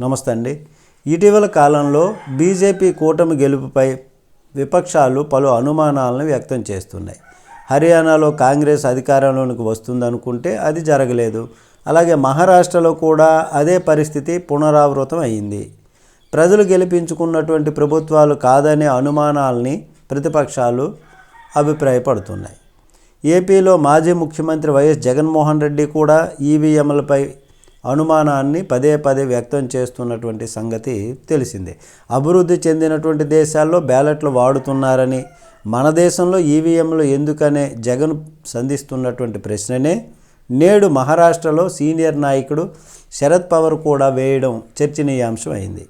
నమస్తే అండి. ఇటీవల కాలంలో బీజేపీ కూటమి గెలుపుపై విపక్షాలు పలు అనుమానాలను వ్యక్తం చేస్తున్నాయి. హర్యానాలో కాంగ్రెస్ అధికారంలోనికి వస్తుందనుకుంటే అది జరగలేదు. అలాగే మహారాష్ట్రలో కూడా అదే పరిస్థితి పునరావృతం అయింది. ప్రజలు గెలిపించుకున్నటువంటి ప్రభుత్వాలు కాదనే అనుమానాల్ని ప్రతిపక్షాలు అభిప్రాయపడుతున్నాయి. ఏపీలో మాజీ ముఖ్యమంత్రి వైఎస్ జగన్మోహన్ రెడ్డి కూడా ఈవీఎంలపై అనుమానాన్ని పదే పదే వ్యక్తం చేస్తున్నటువంటి సంగతి తెలిసిందే. అభివృద్ధి చెందినటువంటి దేశాల్లో బ్యాలెట్లు వాడుతున్నారని మన దేశంలో ఈవీఎంలు ఎందుకనే జగన్ సంధిస్తున్నటువంటి ప్రశ్ననే నేడు మహారాష్ట్రలో సీనియర్ నాయకుడు శరద్ పవర్ కూడా వేయడం చర్చనీయాంశం అయింది.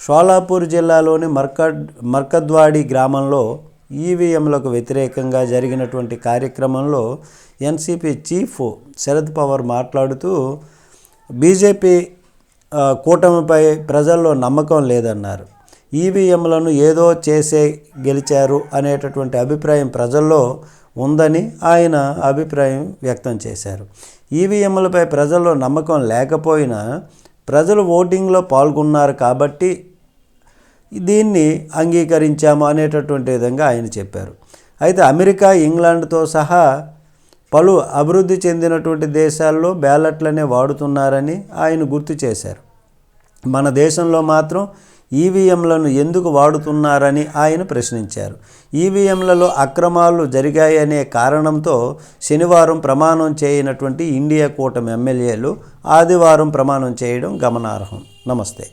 షోలాపూర్ జిల్లాలోని మర్కడ్ మర్కద్వాడి గ్రామంలో ఈవీఎంలకు వ్యతిరేకంగా జరిగినటువంటి కార్యక్రమంలో ఎన్సీపీ చీఫ్ శరద్ పవర్ మాట్లాడుతూ బీజేపీ కూటమిపై ప్రజల్లో నమ్మకం లేదన్నారు. ఈవీఎంలను ఏదో చేసే గెలిచారు అనేటటువంటి అభిప్రాయం ప్రజల్లో ఉందని ఆయన అభిప్రాయం వ్యక్తం చేశారు. ఈవీఎంలపై ప్రజల్లో నమ్మకం లేకపోయినా ప్రజలు ఓటింగ్లో పాల్గొన్నారు కాబట్టి దీన్ని అంగీకరించాము అనేటటువంటి విధంగా ఆయన చెప్పారు. అయితే అమెరికా ఇంగ్లాండ్తో సహా పలు అభివృద్ధి చెందినటువంటి దేశాల్లో బ్యాలెట్లనే వాడుతున్నారని ఆయన గుర్తు చేశారు. మన దేశంలో మాత్రం ఈవీఎంలను ఎందుకు వాడుతున్నారని ఆయన ప్రశ్నించారు. ఈవీఎంలలో అక్రమాలు జరిగాయనే కారణంతో శనివారం ప్రమాణం చేయనటువంటి ఇండియా కూటమి ఎమ్మెల్యేలు ఆదివారం ప్రమాణం చేయడం గమనార్హం. నమస్తే.